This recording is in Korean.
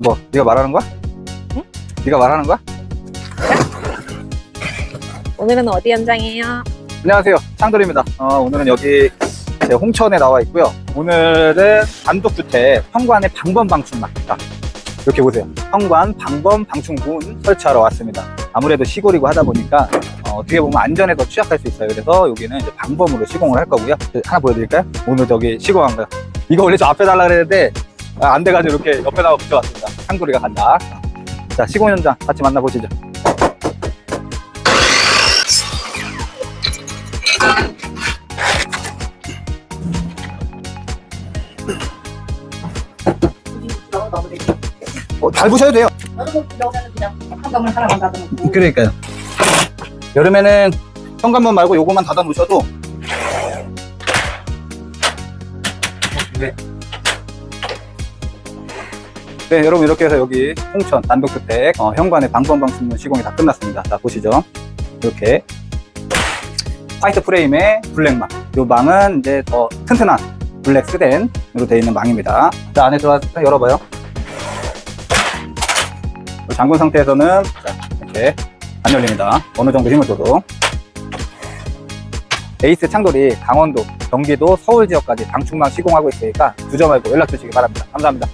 뭐 네가 말하는 거야? 응? 네가 말하는 거야? 오늘은 어디 현장이에요? 안녕하세요 창돌입니다 어, 오늘은 여기 제 홍천에 나와 있고요 오늘은 단독주택 현관의 방범 방충망 자, 이렇게 보세요 현관 방범 방충문 설치하러 왔습니다 아무래도 시골이고 하다 보니까 어, 떻게 보면 안전에 더 취약할 수 있어요 그래서 여기는 이제 방범으로 시공을 할 거고요 네, 하나 보여드릴까요? 오늘 저기 시공한 거요 이거 원래 저 앞에 달라 그랬는데 아, 안 돼가지고 이렇게 옆에다가 붙여왔습니 다 창돌이가 간다 자 시공 현장 같이 만나보시죠. 어, 잘 보셔도 돼요 너무 들어가면 그냥 한감을 하나만 닫아놓고. 그러니까요. 여름에는 현관문 말고 요거만 닫아 놓으셔도 네. 네, 여러분 이렇게 해서 여기 홍천 단독주택 어, 현관의 방범방충문 시공이 다 끝났습니다. 자 보시죠. 이렇게 화이트 프레임에 블랙망. 요 망은 이제 더 튼튼한 블랙 스덴으로 되어 있는 망입니다. 자 안에 들어와서 열어봐요. 잠근 상태에서는 자, 이렇게 안 열립니다. 어느 정도 힘을 줘도. 에이스 창돌이 강원도, 경기도, 서울 지역까지 방충망 시공하고 있으니까 두점 말고 연락 주시기 바랍니다. 감사합니다.